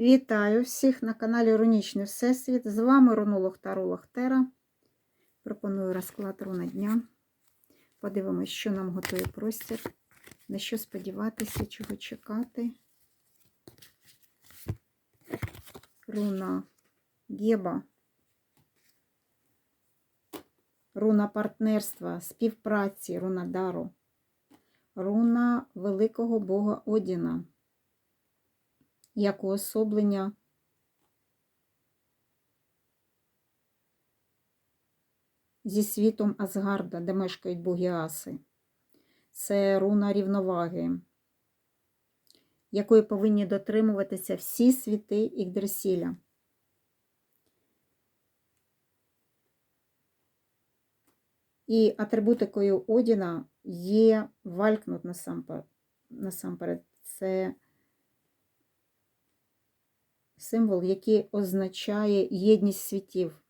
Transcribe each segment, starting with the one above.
Вітаю всіх на каналі Рунічний Всесвіт. З вами Рунолог Таролог Тера. Пропоную розклад руна дня. Подивимось, що нам готує простір, на що сподіватися, чого чекати. Руна Геба. Руна партнерства, співпраці, руна дару. Руна великого Бога Одіна як уособлення зі світом Асгарда, де мешкають боги Аси. Це руна рівноваги, якої повинні дотримуватися всі світи Ігдрасіля. І атрибутикою Одіна є Валькнут насамперед. Це символ, який означає єдність світів,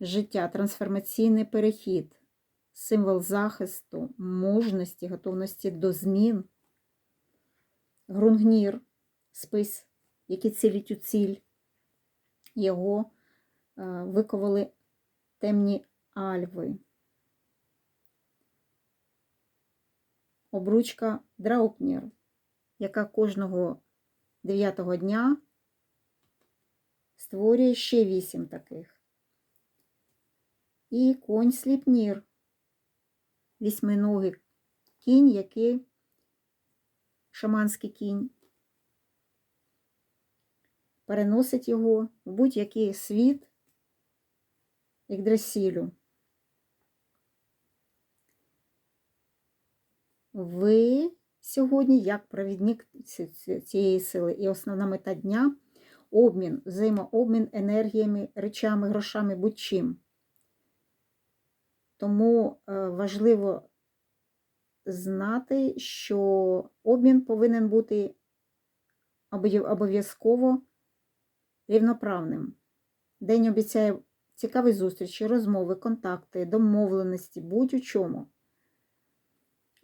життя, трансформаційний перехід, символ захисту, мужності, готовності до змін, грунгнір, спис, який цілить у ціль. Його е, виковали темні альви. Обручка Драупнір, яка кожного дев'ятого дня створює ще вісім таких. І конь сліпнір, вісьминогий кінь, який шаманський кінь, переносить його в будь-який світ Ігдрасілю. Ви сьогодні, як провідник цієї сили, і основна мета дня обмін, взаємообмін енергіями, речами, грошами, будь-чим. Тому е, важливо знати, що обмін повинен бути обов'язково рівноправним. День обіцяє цікаві зустрічі, розмови, контакти, домовленості, будь-у чому.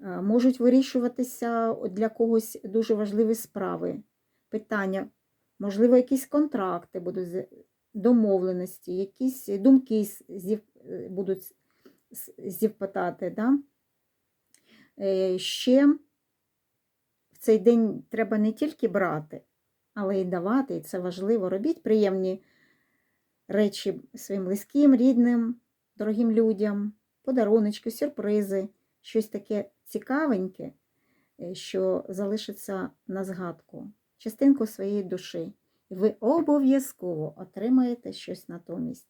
Е, можуть вирішуватися для когось дуже важливі справи, питання можливо, якісь контракти будуть домовленості, якісь думки будуть зівпитати. Да? Е, ще в цей день треба не тільки брати, але й давати, і це важливо. Робіть приємні речі своїм близьким, рідним, дорогим людям, подаруночки, сюрпризи, щось таке цікавеньке, е, що залишиться на згадку частинку своєї душі. І ви обов'язково отримаєте щось натомість.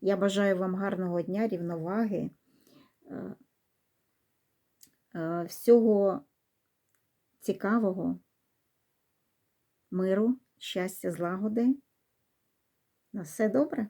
Я бажаю вам гарного дня, рівноваги, е, е, всього цікавого, миру, щастя, злагоди. На все добре!